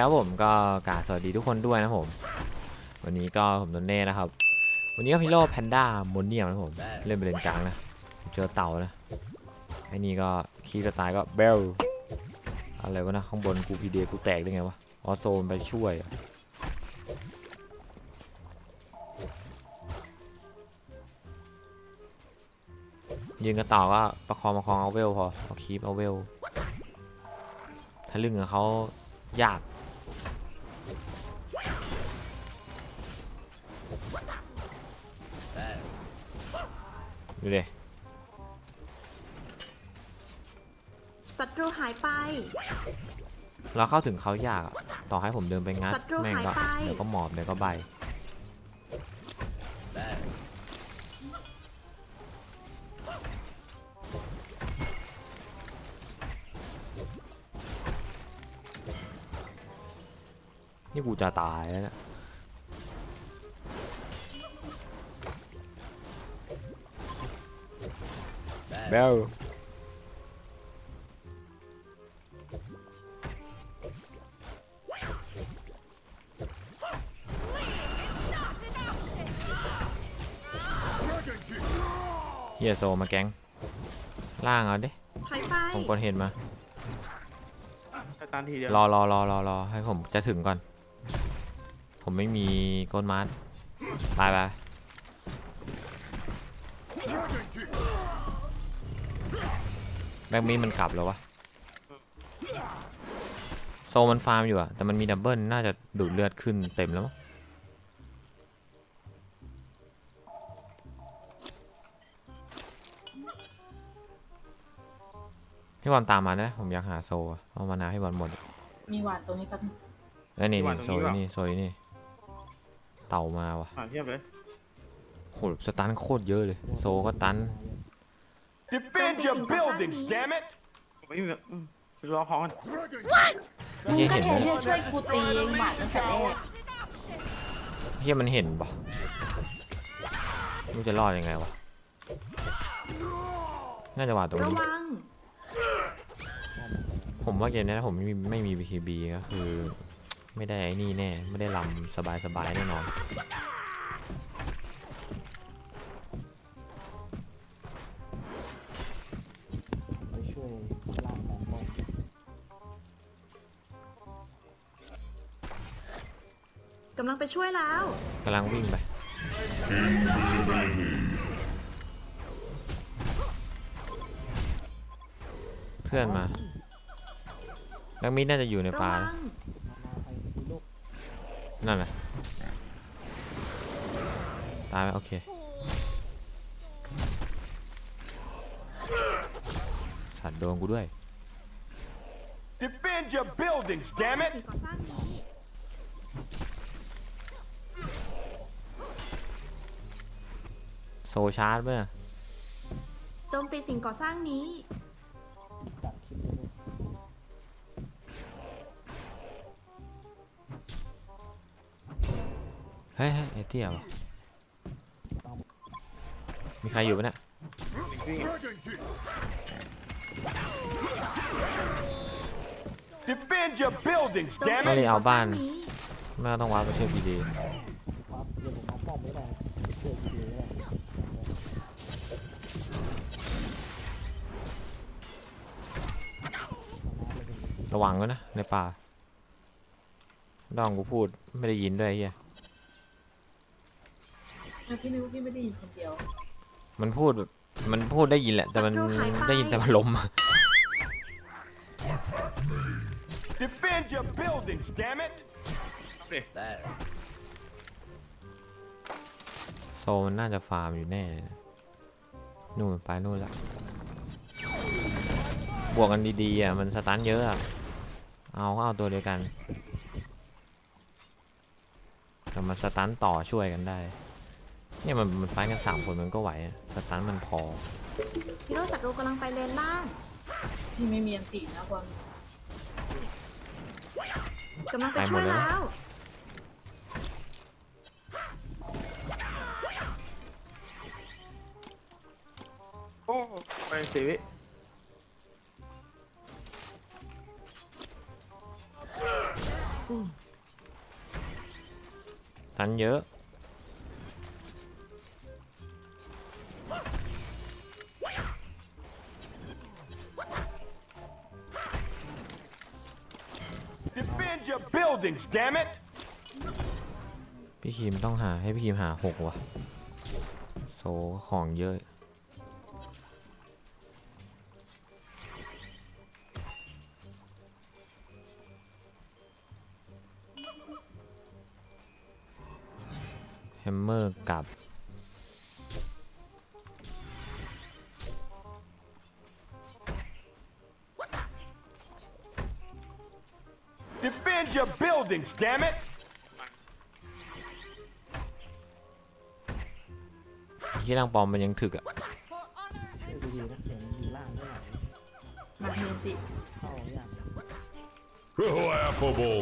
ครับผมก็กาสวัสดีทุกคนด้วยนะผม วันนี้ก็ผมโดนเน่นะครับ วันนี้ก็พิโลแพนด้าโมเนียมนะผม เล่นไปเล่นกลางนะเจอเต่านะไอ้นี่ก็คีสไตล์ก็เบลอะไรวะนะข้างบนกูพีเดียกูแตกได้ไงวะออโซนไปช่วยยืนกับเต่าก็ประคองประคองเอาเวลพอเอาคีปเอาเวลถ้าลึงกับเขายาก ดูดิศัตรูหายไป เราเข้าถึงเขายากอะต่อให้ผมเดินไปงัดศัตรูแม่งก็หายไป เดี๋ยวก็หมอบเดี๋ยวก็ใบนี่กูจะตายแล้วเนะ เบลเฮียโซมาแก๊งล่างเอาดิถอยไปผมกดเห็นมาสตาร์ททีเดียวรอรอรอรอรอให้ผมจะถึงก่อน ผมไม่มีก้นมาร์ไปไป แบ็กมีมันกลับแล้ววะโซมันฟาร์มอยู่อะแต่มันมีดับเบิลน่าจะดูดเลือดขึ้นเต็มแล้วมั้งพี่บอลตามมานะผมอยากหาโซอะเอามานาให้บอลหมดมีหวานตรงนี้แป๊บนึงเอ้ยนี่นี่โซยนี่โซยนี่ เต่ามาวะผ่านเทียบเลยโหสตันโคตรเยอะเลย โซก็ตัน Defend your buildings, damn it! ผมไม่มีแบบอืมไปรอของกันไม่ใช่ก็เห็นเห็นเลยเนี่ยช่วยกูตีหมาตั้งแต่แรกเฮียมันเห็นปะไม่รู้จะรอดยังไงวะ น่าจะวาดตรงระนี้ วังผมว่าเกมนี้นะผมไม่มีไม่มี BKB ก็คือ ไม่ได้ไอ้นี่แน่ ไม่ได้ลำสบายๆแน่นอน ช่วยแล้วกำลังวิ่งไปเพื่อนมาแบ็กมิดน่าจะอยู่ในระป่าวันะงมาใครฮีโร่นั่นน่ะตายไหมโอเคสัตว์โดนกูด้วย Defend your buildings, damn it! สิ่งก่อสร้างนี้ โซชาร์จเมื่อโจมตีสิ่งก่อสร้างนี้ตัดคลิปเลยลูกเฮ้ยเฮ้ยไอ้เตี้ยวะมีใครอยู่ปะเนี่ยวิ่ง Defend your buildings, โจม damn ไม่ it! ได้เอาบ้านนี้ไม่ต้องวัดไปเชื่อพีดีครับเดี๋ยวผมเอาป้อมไม่ได้ช่วยทีเดีย ระวังด้วยนะ ในป่าดองกูพูดไม่ได้ยินด้วยไอ้เฮียแล้วพี่นึกว่าพี่ไม่ได้ยินคนเดียว มันพูดแบบมันพูดได้ยินแหละ แต่มันได้ยินแต่มันล้มอะ Defend your buildings, damn it! ดิโซมันน่าจะฟาร์มอยู่แน่เลยนะนู่นไปนู่นละบวกกันดีๆอะมันสตันเยอะอะ เอาก็เอาตัวเดียวกันแต่มันสตันต่อช่วยกันได้ เนี่ยมันมันไฟท์กันสามคนมันก็ไหวอะสตันมันพอฮีโร่ศัตรูกำลังไปเลนล่างพี่ไม่มีอันตีนะบอลกำลังไปไปหมช่วดยเลยนะแล้วโอ้ไปเสียวิ รตันเยอะ Defend your buildings, damn it! พี่คีมต้องหาให้พี่คีมหาหกว่ะ โซของเยอะ มเมอร์กับ Defend your buildings, damn it! ที่ร่างปลอมมันยังถึกอะเชื่อดีๆนะเสียงอยู่ล่างไม่ไหวมามีอันติเข้าอย่าง Laughable.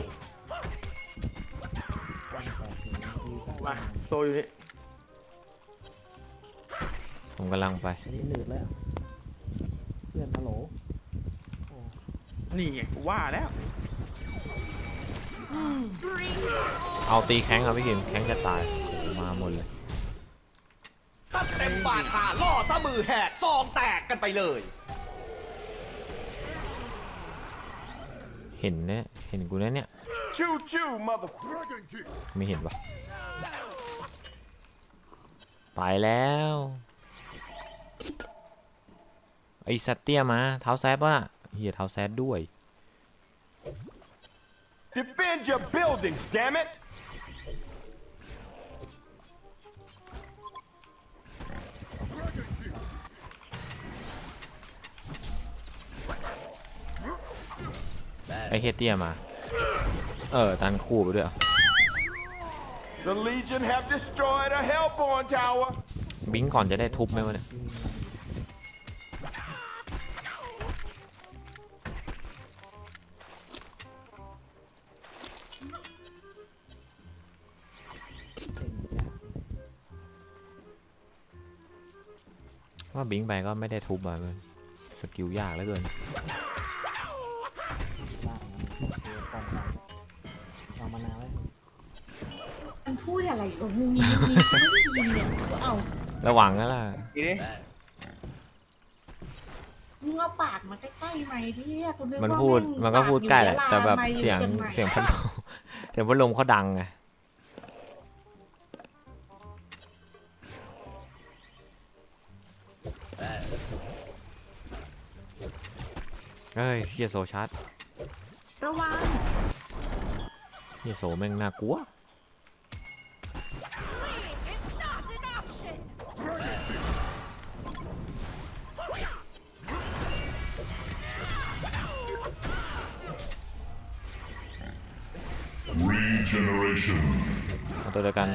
วันแปดถึงดีซ่ามาโซอยู่นี่ ผมกำลังไป อันนี้หนืดเลยอะเพื่อนฮัลโหลโอ้นี่ไงกูว่าแล้ว เอาตีแข้งครับพี่คิมแข้งจะตายมาหมดเลย ซัดเต็มบาทาล่อซะมือแหกซองแตกกันไปเลย เห็นเนี่ยเห็นกูนะเนี่ย Choo choo, mother. ไม่เห็นปะไปแล้วไอสัตว์เตี้ยมา เท้าแซดป่ะน่ะเฮียเท้าแซดด้วย Defend your buildings, damn it! ไอเฮียเตี้ยมา เออ ตันคู่ไปด้วย The Legion have destroyed a Hellborn tower. บิงก่อนจะได้ทุบไหมวะเนี่ย ว่าบิงไปก็ไม่ได้ทุบอะมันสกิลยากเหลือเกินล่างมันเจอป้องกันวางมะนาวไว้มันพูดอะไรอยู่งูงี้งูงี้กูไม่ได้ยินเนี่ยก็เอาระวังนะล่ะอีนี่มึงเอาปากมาใกล้ๆไหมที่กูนึกมันว่าพูดแงมันก็พูดใกล้แหละปาแต่แบบไมค์อเสียงชีใหม่เสียงพัดลมเสียงพัดลมเขาดังไง เฮ้ยเฮียโซชาร์จระวังเฮียโซแม่งน่ากลัว Regeneration. เอาตัวเดียวกัน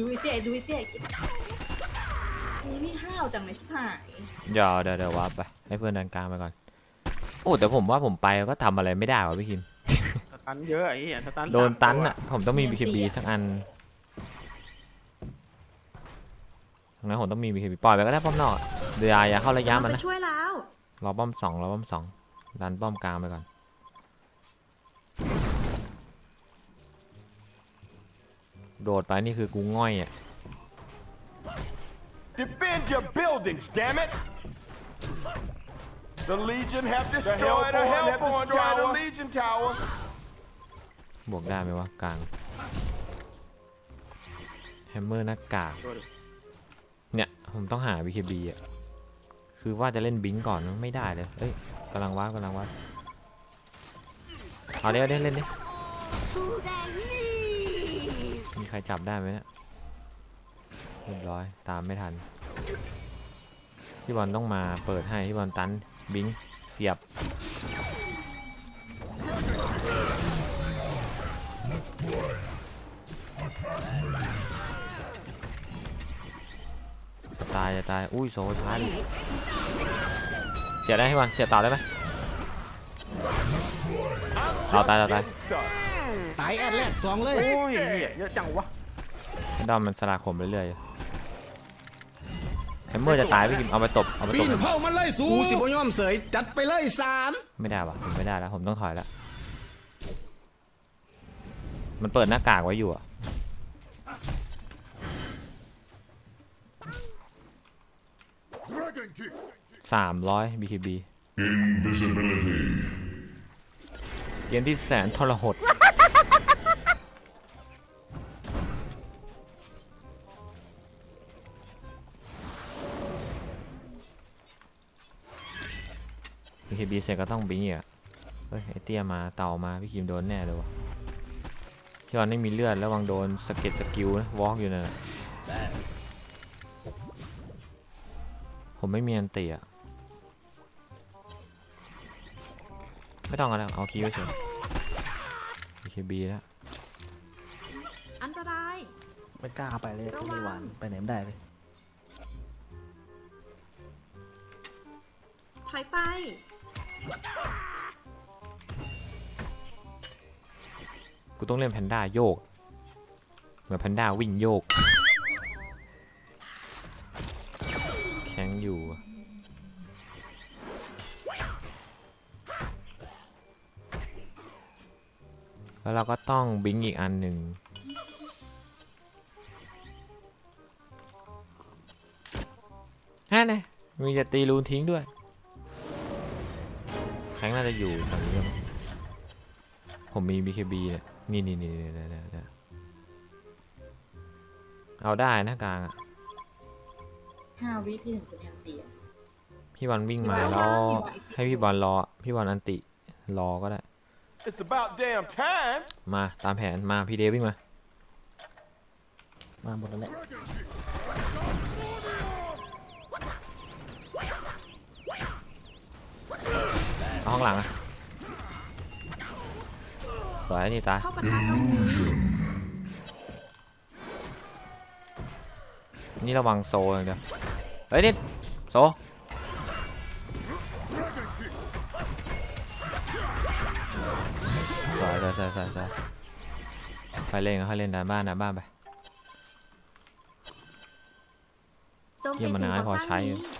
ดูไอ้เจ๊ดูไอ้เจ๊มึงนี่ห้าวจังเลยชิบหายเดี๋ยวเดี๋ยวเดี๋ยววับไปให้เพื่อนดันกลางไปก่อน โอ้แต่ผมว่าผมไปก็ทำอะไรไม่ได้ว่ะพี่คิม สตันเยอะไอ้เหี้ยสตันโดนตันสามอะ ผมต้องมี BKB สักอันดังนั้นผมต้องมี BKB ปล่อยไปก็ได้ป้อมนอกอะเดี๋ยวอย่าเข้าระยะกำลัมันงไปนะ ช่วยแล้ว รอป้อมสองรอป้อมสองดันป้อมกลางไปก่อน โดดไปนี่คือกูง่อยอะ Defend your buildings, damn it! The Legion have destroyed a Hellborn tower. The Legion tower. บวกได้ไหมวะกลางแฮมเมอร์หน้ากากตัวดิเนี่ย ผมต้องหา BKB อะ คือว่าจะเล่นบิงก่อนไม่ได้เลย เอ้ยกำลังวัดกำลังวัดเอาเดี๋ยวเดี๋ยวเล่นดิมี ใครจับได้ไหมเนี่ยเรียบร้อยตามไม่ทันพี่บอลต้องมาเปิดให้พี่บอลตันบิงเสียบตายจะตายอุ้ยโซชาร์เสียได้พี่บอลเสียต่อได้ไหมเราตายเราตายายแอดแรกสองเลย โอ้ยเหี้ยเยอะจังวะดอมมันสลาคมเรื่อยแฮมเมอร์จะตายพี่กิมเอาไปตบเอาไปตปีบนเผามันเลยสูกูสิบ่ยอมเสยจัดไปเลยสามไม่ได้วะผมไม่ได้แล้วผมต้องถอยแล้วมันเปิดหน้ากากไว้อยู่อะสามร้อย BKB เกมที่แสนทรหด BKB เสร็จก็ต้องบิงอีกอะเฮ้ยไอเตี้ยมาเต่ามาพี่คิมโดนแน่เลยวะพี่ออนไม่มีเลือดระวังโดนสเก็ตสกิลนะวอล์กอยู่นั่นแหละผมไม่มีอันติอะไม่ต้องกันแล้วเอาคีย์ไว้เฉย BKB แล้วอันตราย ไม่กล้าไปเลยไม่หวานไปไหนไม่ได้เลย ต้องเล่นแพนด้าโยก เหมือนแพนด้าวิ่งโยก แข็งอยู่ แล้วเราก็ต้องบิงอีกอันหนึ่งฮะเนี่ยมีจะตีรูนทิ้งด้วย แข็งน่าจะอยู่แถวนี้ผมมี BKB เนี่ย นี่นี่นี่นี่นี่นี่นี่เอาได้นะกลางอะห้าวิพี่ถึงจะมีอันตีอะพี่บอลวิ่งมาพี่บอลแล้วพี่บอลให้พี่บอลรอ พี่บอลอันติรอก็ได้ It's about damn time. มาตามแผนมาพี่เดวิ่งมา มาหมดแล้วแหละเอาข้างหลังอะ สวยนี่ตาย เข้าประทับหน่อยนี่ระวังโซอย่างเดียวเฮ้ยนี่โซสวยสวยสวยสวยสวยไปเล่นก็ค่อยเล่นด้านบ้านด้านบ้านไปโจมเยี่ตียมมานานสิ่งพอก่อสใช้ร้างอยู่นี้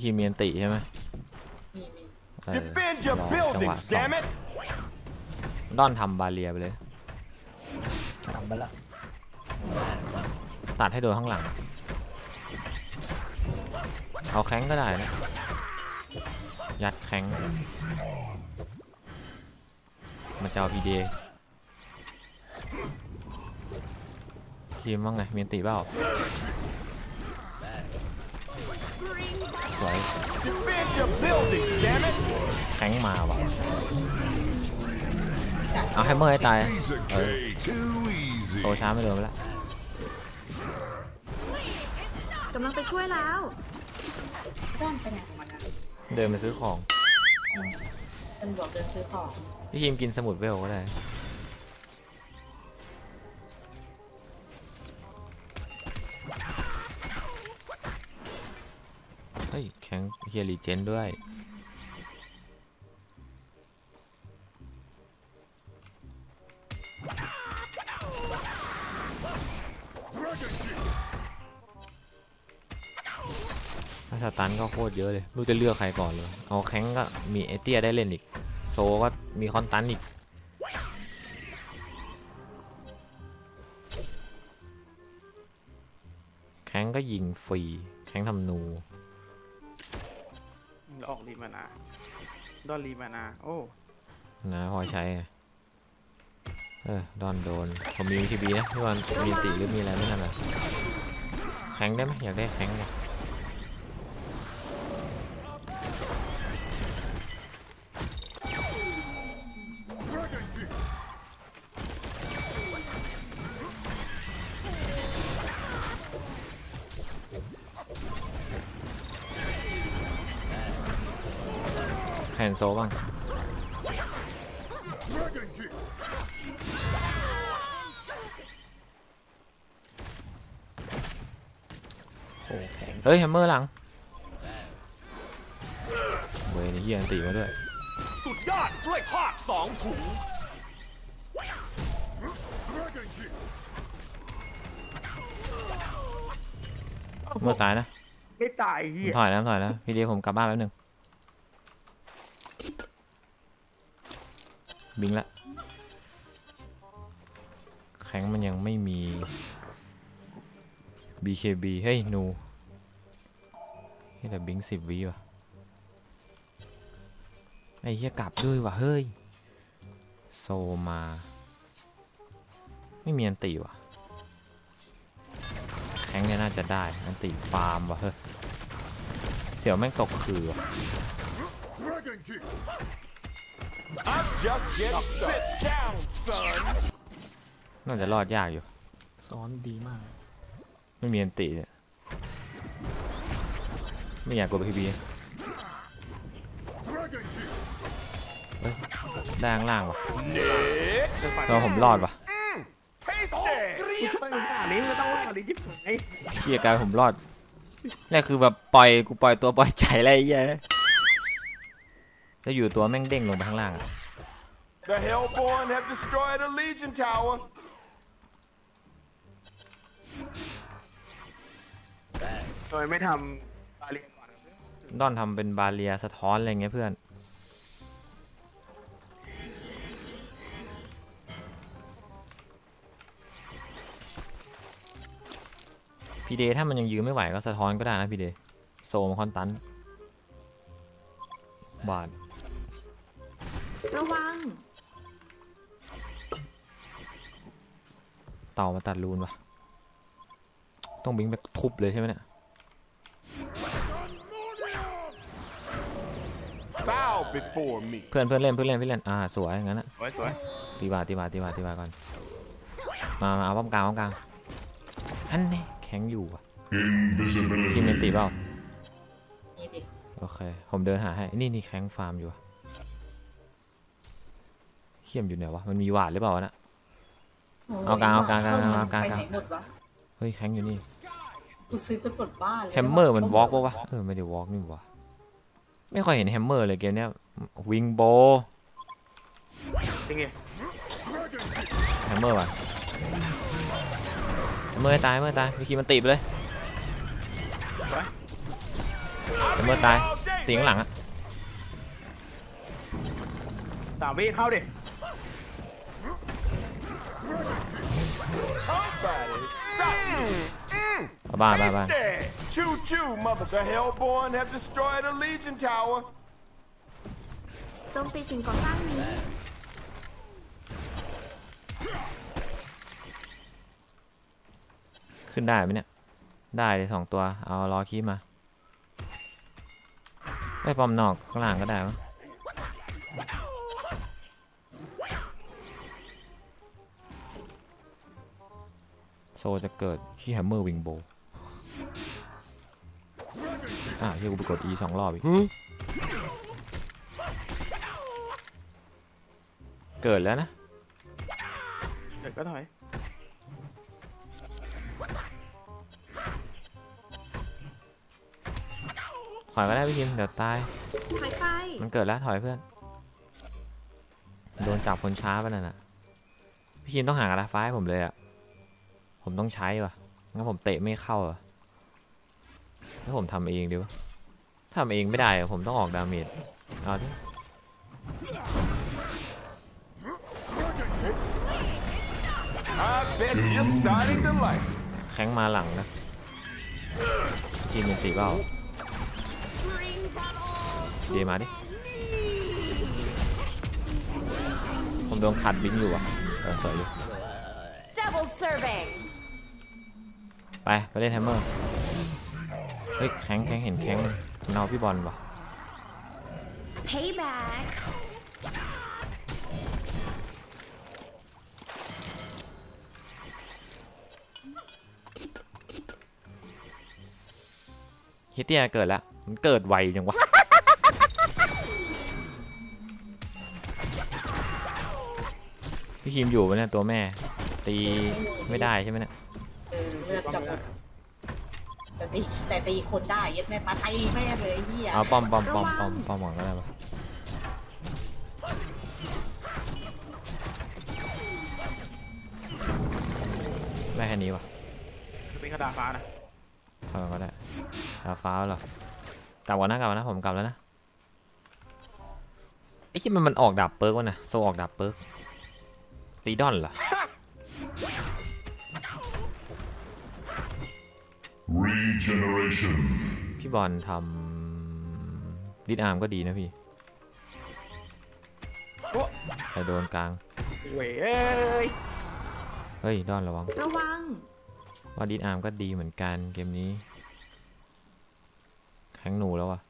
พี่คีมีอันติใช่ไหมมีมีเออ Defend your รอจังหวะ buildings, สอง damn it. ด้อนทำบาเรียไปเลย ทำไปละตัดให้โดนข้างหลัง เอาแข้งก็ได้นะ ยัดแข้งมาเจ้าพีเดทีมว่าไงมีอันติเปล่า สวย Defend your buildings, damn it. แข้งมาว่ะเอาแฮมเมอร์ให้ตายเออโซช้าไม่โดนไปแล้วกำลังไปช่วยแล้วด้านไปไหนของมันนะเดินไปซื้อของ เป็นบอกเดินซื้อของ พี่ทีมกินสมุดเวลก็ได้ เฮ้ย แข็งเฮียรีเจนด้วย ถ้าสตันก็โคตรเยอะเลยรู้จะเลือกใครก่อนเลย เอาแข้งก็มีเอเตียได้เล่นอีก โซก็มีคอนตันอีกแข้งก็ยิงฟรี แข้งทำนู ออกรีมานาดอนรีมานา โอ้ นะพอใช้ไงเออดอนโดน ผมมีทีบีนะพี่วันมีติหรือมีอะไรไม่นั่นนะแข็งได้ไหมอยากได้แข็งเลย โซบ้างโอ้แข็งเฮ้ยแฮมเมอร์หลังเว้ยนี่เฮียอันตีมาด้วย สุดยอดด้วยทอดสองถุงเมื่อตายนะ ไม่ตายผเฮีมยถอยแล้วผมถอยแล้วพี่เดียวผมกลับบ้านแป๊บหนึง บิงละแข็งมันยังไม่มี BKB เฮ้ยนูเฮ้ยแต่บิงสิบวิว่ะไอ้เหี้ยกลับด้วยว่ะเฮ้ย โซมา ไม่มีอันติว่ะแข็งเนี่ยน่าจะได้ อันติฟาร์มว่ะเฮ้ย เสี่ยวแม่งตกคือว่ะ I'm just getting sit down, son. น่าจะรอดยากอยู่ ซ้อนดีมาก ไม่มีอันติเนี่ย ไม่อยากกดพีบีได้ข้างล่างว่ะ Nick, ตัวผมรอดว่ะ tasty. ไม่ต้องอ่านนี้ไม่ต้องอ่านนี้จิ๊บไอ้เชี่ยกลายเป็นผมรอดนี่คือแบบปล่อยกูปล่อยตัวปล่อยใจอะไรเงี้ย แล้วอยู่ตัวแม่งเด้งลงไปข้างล่างอะ The Hellborn have destroyed a Legion tower. ทำไมไม่ทำบาเรียก่อนดอนทำเป็นบาเรียสะท้อนอะไรเงี้ยเพื่อน พีเดถ้ามันยังยืนไม่ไหวก็สะท้อนก็ได้นะพีเดโซมนคอนตัน บาด ระวัง เต่ามาตัดรูนวะต้องบิงไปทุบเลยใช่ไหมเนี่ย Bow before me. เพื่อนเพื่อนเล่นเพื่อนเล่นเพื่อนเล่นอ่าสวยอย่างนั้นนะสวยสวยตีบาทตีบาทตีบาทตีบาทก่อน มามาเอาป้อมกลางป้อมกลางอันนี้แข็งอยู่อะทีมเป็นตีเปล่ามีดิโอเค ผมเดินหาให้ นี่นี่แข็งฟาร์มอยู่อะ เขี้ยมอยู่ไหนวะ มันมีหวาดหรือเปล่าวะน่ะโยเอากลางเอากลางกลางเข้มเอากลาง ไปไหนหมดวะเฮ้ยแข็งอยู่นี่ กูซื้อจะปลดบ้านเลยแฮมเมอร์มันวอล์กปะวะ เออไม่ได้วอล์กนี่หวะไม่ค่อยเห็นแฮมเมอร์เลยเกมเนี้ย วิงโบจริงไงแฮมเมอร์ว่ะแฮมเมอร์ให้ตายแฮมเมอร์ตายวิคีมันตีไปเลยแฮมเมอร์ตายตีข้างหลังอะสามวิเข้าดิ Somebody stop me. เอาบ้านบ้านบ้าน Dead. Choo choo, mother. The Hellborn have destroyed a Legion tower. โจมตีสิ่งก่อสร้างนี้ ขึ้นได้ไหมเนี่ย ได้เลยสองตัว เอาล้อคีบมาไอ้ยปอมนอกข้างหลังก็ได้มั้ง โซจะเกิดที่แฮมเมอร์วิงโบอะเฮียกูไปกด E สองรอบอีก เกิดแล้วนะ เดี๋ยวก็ถอย ถอยก็ได้พี่คิม เดี๋ยวตายถอยไปมันเกิดแล้วถอยเพื่อน โดนจับคนช้าไปนั่นน่ะ พี่คิมต้องหากระดาษฟ้าให้ผมเลยอะ ผมต้องใช้ว่ะงั้นผมเตะไม่เข้าอะแล้วผมทำเองดีวะทำเองไม่ได้ผมต้องออกดาเมจเอาดิแข้งมาหลังนะทีมยังตีเปล่าเดมาดิ ผมโดนขัดบิงอยู่อะสวยอยู่ ไป ไปเล่นแฮมเมอร์ เฮ้ย แข้งแข้งเห็นแข้งมันมันเอาพี่บอลว่ะ Payback. ฮิตเตียเกิดแล้ว มันเกิดไวจังวะพี่คิมอยู่ปะเนี่ยตัวแม่ ตีไม่ได้ใช่ไหมเนี่ยเออเลือดจะหมดแต่ตีแต่ตีคนได้เย็ดแม่ปาตีแม่เลยไอ้เฮียเอาป้อมป้อมป้อมป้อมป้อมหวังก็ได้ปะได้แค่นี้วะเป็นกระดาษฟ้านะเออก็ได้ดาวฟ้าเหรอกลับก่อนนะกลับก่อนนะผมกลับแล้วนะไอ้ที่มันมันออกดาบเปิร์กวะนะโซออกดาบเปิร์กตีดอนเหรอ Regeneration. พี่บอลทำดิดอาร์มก็ดีนะพี่แต่โดนกลาง เว้ยเอ้ยเฮ้ย ดอนระวัง ระวัง ว่าดิดอาร์มก็ดีเหมือนกันเกมนี้แข็งหนูแล้ววะ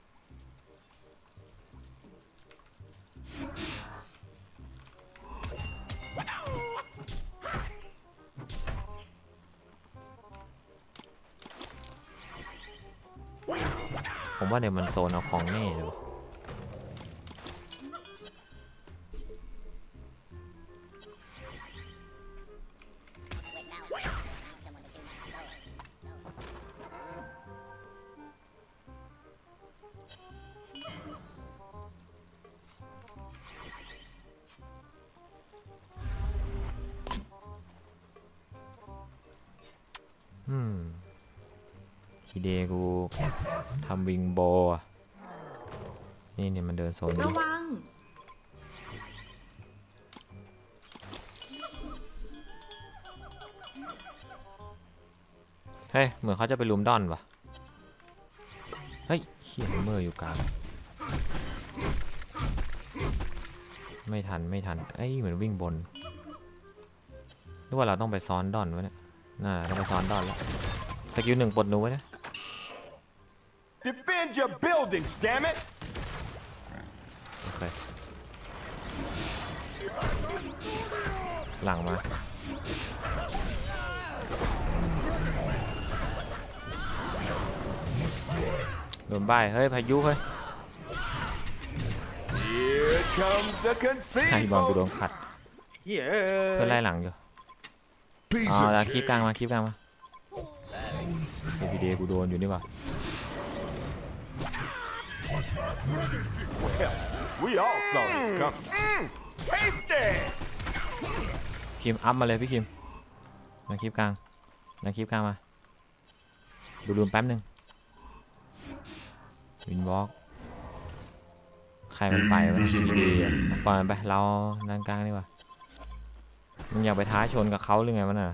ผมว่าเดี๋ยวมันโซนเอาของแน่เลย ทีเดกูทำวิงโบอะนี่เนี่ยมันเดินโซนระนี้วังเฮ้ย เหมือนเขาจะไปลุมดอนวะเฮ้ยเฮียเมอร์อยู่กลาง ไม่ทัน ไม่ทัน เอ้ย เหมือนวิ่งบนนึกว่าเราต้องไปซ้อนดอนวะเนี่ย น่า ต้องไปซ้อนดอนแล้ว สกิลหนึ่งปลดหนูไว้นะ Defend your buildings, damn it! โอเคหลังมาโดนใบายเฮ้ย พายุเฮ้ย Here comes the ไอ้บอลกูโด conceit. นขัดเหี้ยเพื่อนไล่หลังอยู่ Piece อ๋อ of แล้วคลิปกลางมาคลิปกลางมาเอพีเดกูโดนอยู่นี่หว่า We all saw this coming. Mm, tasty! คิมอัพมาเลยพี่คิมมาคลิปกลางมาคลิปกลางมา ดูรูมแป๊บหนึ่งวินวอล์กใครมันไปวะพีเดอะปล่อยมันไป เราด้านกลางดีกว่า มึงอยากไปท้าชนกับเขาหรือไงวะน่ะ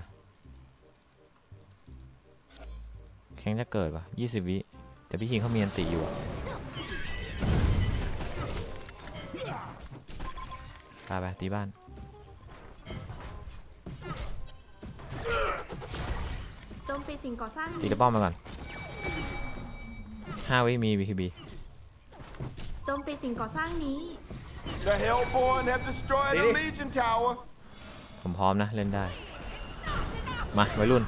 แข่งจะเกิดปะยี่สิบวิ แต่พี่คิงเขามีอันติอยู่ อะไปไปตีบ้าน โจมตีสิ่งก่อสร้างตีนี้กระป้อมมาก่อนห้าวิมี BKB โจมตีสิ่งก่อสร้างนี้ The Hellborn have destroyed a Legion Tower. ผมพร้อมนะ เล่นได้ มาวัยรุ่น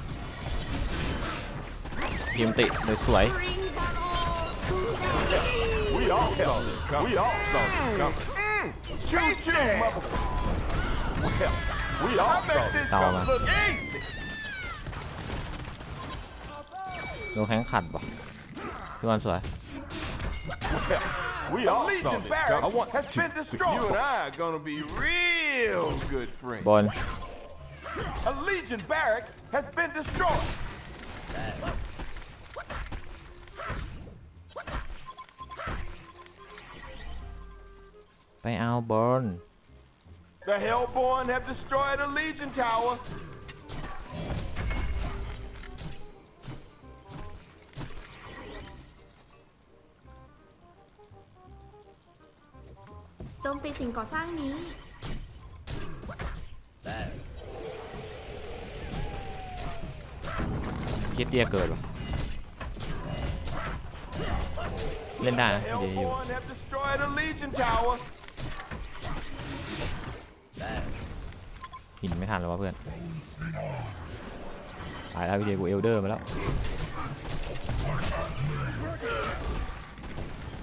ทีมติโดยสวย We all saw this coming. We all saw this coming. Mm, tasty, mother. Well, we all saw this Sao coming. mà? Look easy. โดนแข้งขัดว่ะพี่บอลสวย We all saw this coming. I want has been destroyed. You and I are gonna be real good friends. บน A Legion barracks has been destroyed. ไปเอาบน The Hellborn have destroyed a Legion Tower. โจมตีสิ่งก่อสร้างนี้คิดเดียเกิดว่ะเล่นได้นะ The พี่เดียอยู่ Hellborn have destroyed a Legion Tower. หินไม่ทันแล้ววะเพื่อนตายแล้วพี่เดียกูเอลเดอร์มาแล้ว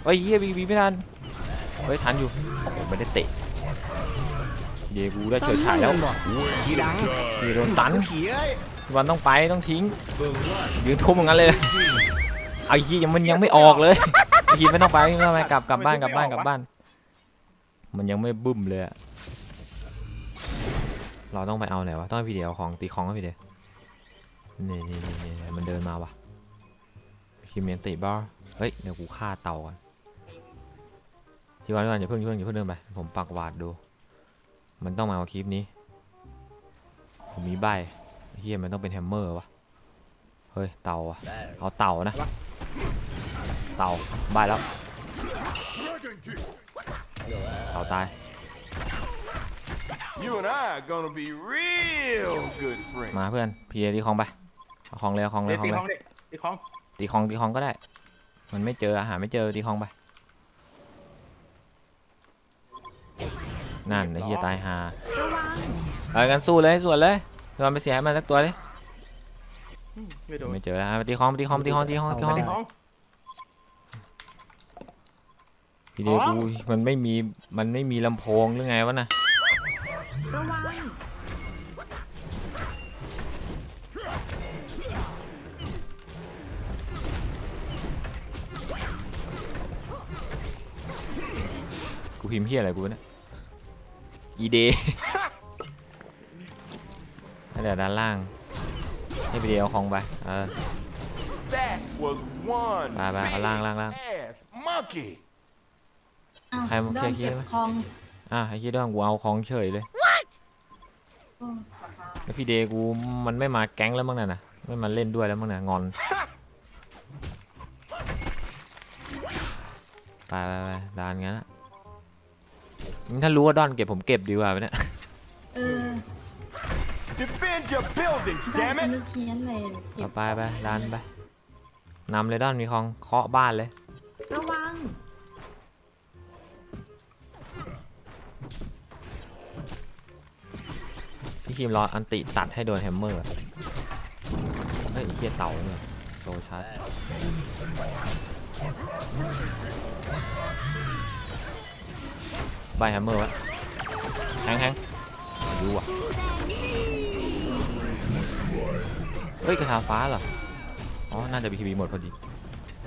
เฮ้ยเฮียบีบีไม่ทันเฮ้ยทันอยู่โอ้โหไม่ได้เตะเดียกูได้เฉิดฉายแล้วทีดังทีโดนตันพี่บอลต้องไปต้องทิ้งยืนทุ่มอย่างนั้นเลยไอ้ยี่ยังมันยังไม่ออกเลยไอ้ยี่ไม่ต้องไปไม่ต้องไปกลับกลับบ้านกลับบ้านกลับบ้าน มันยังไม่บึ้มเลยอะ เราต้องไปเอาไหนวะ ต้องพี่เดียวของตีของให้พี่เดียวนี่นี่นี่นี่มันเดินมาวะคิมเมนติบ้าเฮ้ย เดี๋ยวกูฆ่าเต่าก่อนที่วันที่วันอย่าเพิ่งอย่าเพิ่งอย่าเพิ่งเดินไป ผมปักวาดดู มันต้องมาเอาคลิปนี้ ผมมีใบเฮียมันต้องเป็นแฮมเมอร์วะ เฮ้ย เต่าอะเอาเต่านะ เต่าใบแล้ว เต่าตาย You and I are gonna be real good friends. มาเพื่อนพีเอตีคลองไปเอาคลองเลยเอาคลองเลยเด็กเอาคลองตีเลย ของเด็กตีของตีคลองตีคลองก็ได้ มันไม่เจออาหารไม่เจอตีคลองไป นั่นไอ้เฮียตายหาระวังเอากันสู้เลยสวนเลยยอมไปเสียให้มันสักตัวเลยอืมไม่โดนไม่เจอแล้วตีคลองตีคลองตีคลองตีคลองตีคลองตีของ ทีเดียวอ๋อกูมันไม่มีมันไม่มีลำโพงหรือไงวะน่ะ ระวัง กูพิมพ์เฮียอะไรกูเนี่ยอีเดให้เดี๋ยวด้านล่าง ให้ไปเดียวเอาของไป เออ That was one Bye, bye. big Lang, lang, lang. ass monkey. อ้าวใครมาดเคลีอยนร์เคลียร์เก็บไหม คลอง อะไอ้ที่ด้วยกูเอาของเฉยเลยโอ้สภาพ แล้วพี่เดย์กูมันไม่มาแก๊งแล้วมั้งน่ะนะไม่มาเล่นด้วยแล้วมั้งน่ะงอนไปไปไปดานงั้นอะงั้นถ้ารู้ว่าดอนเก็บผมเก็บดีกว่าไปเนี่ยเออ Defend your buildings, ได้ damn เป็น it! ลูกเพี้ยนเลยเก็เอาบไปไปดานไปนำเลยดอนมีของเคาะบ้านเลย คิมรออันติตัดให้โดนแฮมเมอร์อะเฮ้ยไอ้เฮียเต่าเนี่ยโซชัดใบแฮมเมอร์วะแฮงแฮงไม่รู้อะเฮ้ยกระทาฟ้าเหรอ อ๋อ น่าจะบีทีบีหมดพอดี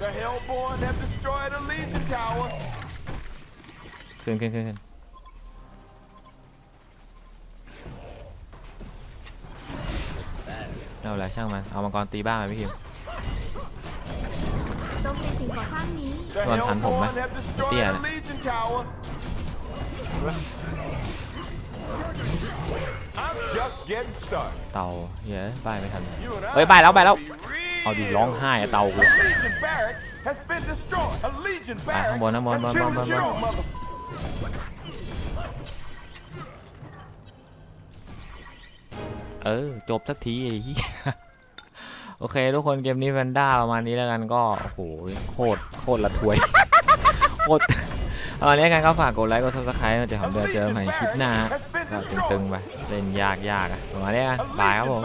The Hellborn have destroyed a Legion Tower. ขึ้นขึ้นขึ้น เอาอะไรช่างมัน เอามังกรตีบ้านไปพี่คิมโจมตีสิ่งก่อสร้างนี้ The Tuan Thanh Hùng Hellborn á. have destroyed Tia a này. Legion Tower. I'm just getting started. เต่าเฮ้ยบ้านไม่ทัน You and I เฮ้ยบ้านแล้วบ้านแล้ว will be real เอาดิร้องไห้อะเต่ากู A Legion barracks has been destroyed. A Legion barracks. không buồn, không buồn, has buồn, choo buồn, buồn, choo, buồn. mother- เออ จบสักทีไอ้เหี้ยโอเค ทุกคนเกมนี้แฟนด้าประมาณนี้แล้วกันก็โอ้โหโคตรโคตรละทวยโคตรเอาอันนี้กันก็ฝากกดไลค์กดซับสไครต์เดี๋ยวผมเจอใหม่คลิปหน้าก็ตึงๆไปเล่นยากๆอะประมาณนี้กันบายครับผม